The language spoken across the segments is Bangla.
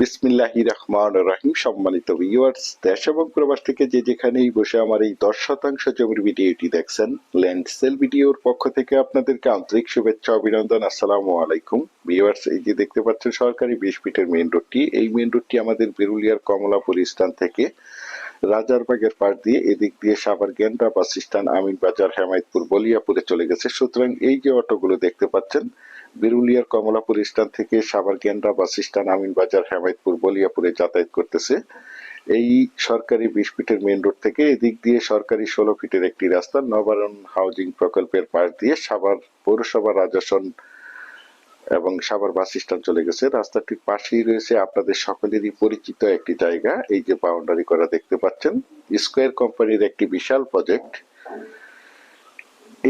বিসমিল্লাহি রহমান রাহিম। সম্মানিত ভিউয়ার্স দেশ এবং প্রবাস থেকে যে যেখানেই বসে আমার এই দশ শতাংশ জমির ভিডিওটি দেখছেন ল্যান্ড সেল ভিডিওর পক্ষ থেকে আপনাদেরকে আন্তরিক শুভেচ্ছা, অভিনন্দন, আসসালামু আলাইকুম। ভিউয়ার্স এই যে দেখতে পাচ্ছেন সরকারি বিশ ফিটের মেইন রোডটি এই মেন রোডটি আমাদের বেরুলিয়ার কমলাপুর স্থান থেকে রাজারবাগের পাশ দিয়ে এদিক দিয়ে সাভার গেন্ডা বাস স্ট্যান্ড আমিন বাজার হেমায়তপুর বলিয়াপুরে চলে গেছে। সুতরাং এই যে অটোগুলো দেখতে পাচ্ছেন, বিরুলিয়ার কমলাপুর স্ট্যান্ড থেকে সাভার গেন্ডা বাস স্ট্যান্ড আমিন বাজার হেমায়তপুর বলিয়াপুরে যাতায়াত করতেছে। এই সরকারি বিশ ফিটের মেইন রোড থেকে এদিক দিয়ে সরকারি ষোলো ফিটের একটি রাস্তা নবায়ন হাউজিং প্রকল্পের পাশ দিয়ে সাভার পৌরসভা রাজস্বন এবং সাভার বাস স্ট্যান্ড চলে গেছে। রাস্তাটির পাশেই রয়েছে আপনাদের সকলেরই পরিচিত একটি জায়গা। এই যে বাউন্ডারি করা দেখতে পাচ্ছেন স্কোয়ার কোম্পানির একটি বিশাল প্রজেক্ট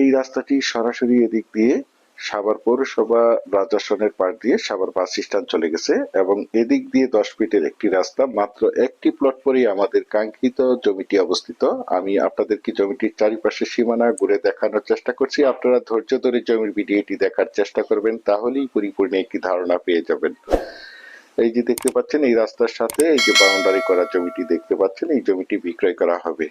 এই রাস্তাটি সরাসরি এদিক দিয়ে সাভার পৌরসভা রাজাসনের পাশ দিয়ে সাভার বাস স্ট্যান্ড চলে গেছে এবং এদিক দিয়ে দশ ফিটের একটি রাস্তা, মাত্র একটি প্লট পরেই আমাদের কাঙ্ক্ষিত জমিটি অবস্থিত। আমি আপনাদেরকে জমিটির চারিপাশে সীমানা ঘুরে দেখানোর চেষ্টা করছি? আপনারা ধৈর্য ধরে জমির ভিডিওটি দেখার চেষ্টা করবেন, তাহলেই পরিপূর্ণ একটি ধারণা পেয়ে যাবেন। এই যে দেখতে পাচ্ছেন, এই রাস্তার সাথে এই যে বাউন্ডারি করা জমিটি দেখতে পাচ্ছেন, এই জমিটি বিক্রয় করা হবে।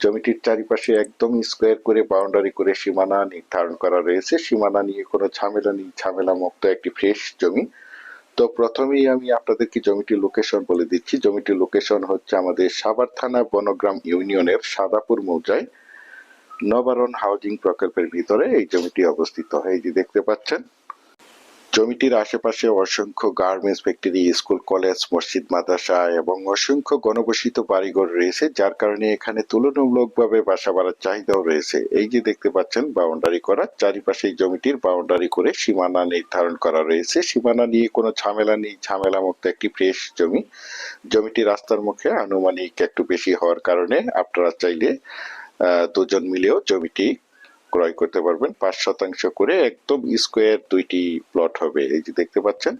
জমিটির চারিপাশে একদম স্কোয়ার করে, বাউন্ডারি করে সীমানা নির্ধারণ করা রয়েছে। সীমানা নিয়ে কোনো ঝামেলা নেই ঝামেলা মুক্ত একটি ফ্রেশ জমি। তো প্রথমেই আমি আপনাদেরকে জমিটির লোকেশন বলে দিচ্ছি। জমিটির লোকেশন হচ্ছে আমাদের সাভার থানা বনগ্রাম ইউনিয়নের সাদাপুর মৌজায় নবারণ হাউজিং প্রকল্পের ভিতরে এই জমিটি অবস্থিত। এই যে দেখতে পাচ্ছেন জমিটির আশেপাশে অসংখ্য গার্মেন্টস, ফ্যাক্টরি, স্কুল, কলেজ, মসজিদ, মাদ্রাসা এবং অসংখ্য গণবসিত বাড়িঘর রয়েছে, যার কারণে এখানে তুলনামূলকভাবে বাসা বাড়ার চাহিদাও রয়েছে। এই যে দেখতে পাচ্ছেন, বাউন্ডারি করা, চারিপাশে জমিটির বাউন্ডারি করে সীমানা নির্ধারণ করা রয়েছে। সীমানা নিয়ে কোনো ঝামেলা নেই ঝামেলা মুক্ত একটি ফ্রেশ জমি। জমিটি রাস্তার মুখে আনুমানিক একটু বেশি হওয়ার কারণে আপনারা চাইলে দুজন মিলেও জমিটি ক্রয় করতে পারবেন। পাঁচ শতাংশ করে একদম স্কোয়ার দুইটি প্লট হবে। এই যে দেখতে পাচ্ছেন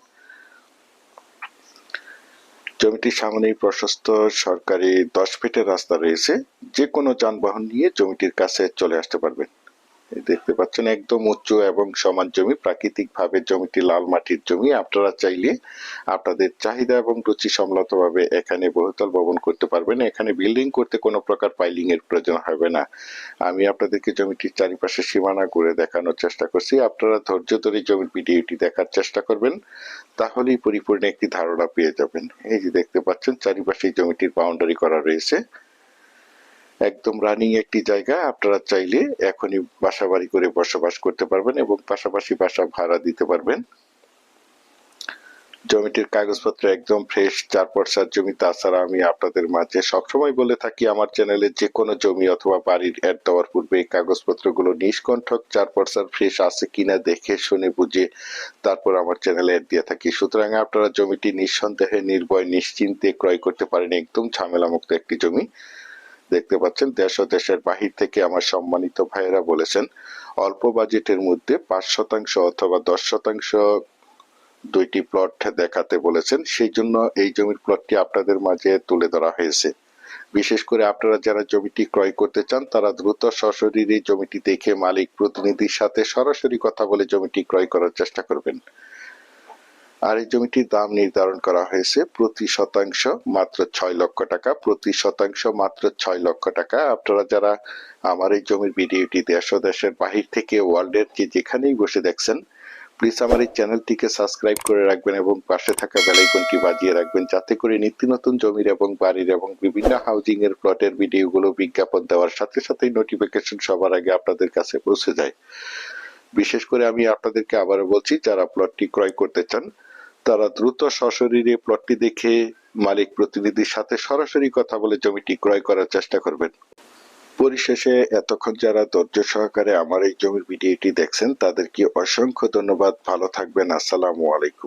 জমিটির সামনেই প্রশস্ত সরকারি দশ ফিটের রাস্তা রয়েছে। যে কোনো যানবাহন নিয়ে জমিটির কাছে চলে আসতে পারবেন। দেখতে পাচ্ছেন একদম উঁচু এবং সমান জমি প্রাকৃতিক ভাবে জমিটি লাল মাটির জমি। আপনারা চাইলে আপনাদের চাহিদা এবং রুচি সম্মতভাবে এখানে বহুতল ভবন করতে পারবেন। এখানে বিল্ডিং করতে কোনো প্রকার পাইলিং এর প্রয়োজন হবে না। আমি আপনাদেরকে জমিটির চারিপাশে সীমানা ঘুরে দেখানোর চেষ্টা করছি। আপনারা ধৈর্য ধরে জমির ভিডিওটি দেখার চেষ্টা করবেন, তাহলেই পরিপূর্ণ একটি ধারণা পেয়ে যাবেন। এই যে দেখতে পাচ্ছেন চারিপাশে জমিটির বাউন্ডারি করা রয়েছে। একদম রানিং একটি জায়গা, আপনারা চাইলে এখনই বাসা বাড়ি করে বসবাস করতে পারবেন এবং পাশাপাশি বাসা ভাড়া দিতে পারবেন। জমিটির কাগজপত্র একদম ফ্রেশ চার পর্সার জমি। তাছাড়া আমি আপনাদের মাঝে সবসময় বলে থাকি, আমার চ্যানেলে যে কোনো জমি অথবা বাড়ির অ্যাড দেওয়ার পূর্বে এই কাগজপত্রগুলো নিষ্কণ্ঠক চার পর্সার ফ্রেশ আছে কিনা দেখে, শুনে, বুঝে তারপর আমার চ্যানেলে অ্যাড দিয়ে থাকি। সুতরাং আপনারা জমিটি নিঃসন্দেহে, নির্ভয়, নিশ্চিন্তে ক্রয় করতে পারেন। একদম ঝামেলামুক্ত একটি জমি। দেখতে পাচ্ছেন, দেশ ও দেশের বাহির থেকে আমার সম্মানিত ভাইয়েরা বলেছেন, অল্প বাজেটের মধ্যে পাঁচ শতাংশ অথবা দশ শতাংশ দুইটি প্লট দেখাতে বলেছেন। সেই জন্য এই জমির প্লটটি আপনাদের মাঝে তুলে ধরা হয়েছে। বিশেষ করে আপনারা যারা জমিটি ক্রয় করতে চান, তারা দ্রুত সশরীরে জমিটি দেখে মালিক প্রতিনিধির সাথে সরাসরি কথা বলে জমিটি ক্রয় করার চেষ্টা করবেন। আর এই জমিটির দাম নির্ধারণ করা হয়েছে প্রতি শতাংশ মাত্র ছয় লক্ষ টাকা, প্রতি শতাংশ মাত্র ছয় লক্ষ টাকা। আপনারা যারা আমার এই জমির ভিডিওটি দেশ ও দেশের বাহির থেকে ওয়ার্ল্ডের যে যেখানেই বসে দেখছেন প্লিজ আমার এই চ্যানেলটিকে সাবস্ক্রাইব করে রাখবেন এবং পাশে থাকা বেলাইকনটি বাজিয়ে রাখবেন, যাতে করে নিত্য নতুন জমির এবং বাড়ির এবং বিভিন্ন হাউজিং এর প্লটের ভিডিওগুলো বিজ্ঞাপন দেওয়ার সাথে সাথেই নোটিফিকেশন সবার আগে আপনাদের কাছে পৌঁছে যায়। বিশেষ করে আমি আপনাদেরকে আবারও বলছি, যারা প্লটটি ক্রয় করতে চান তারা দ্রুত সশরীরে প্লটটি দেখে মালিক প্রতিনিধির সাথে সরাসরি কথা বলে জমিটি ক্রয় করার চেষ্টা করবেন। পরিশেষে এতক্ষণ যারা ধৈর্য সহকারে আমার এই জমির ভিডিওটি দেখছেন, তাদেরকে অসংখ্য ধন্যবাদ। ভালো থাকবেন। আসসালামু আলাইকুম।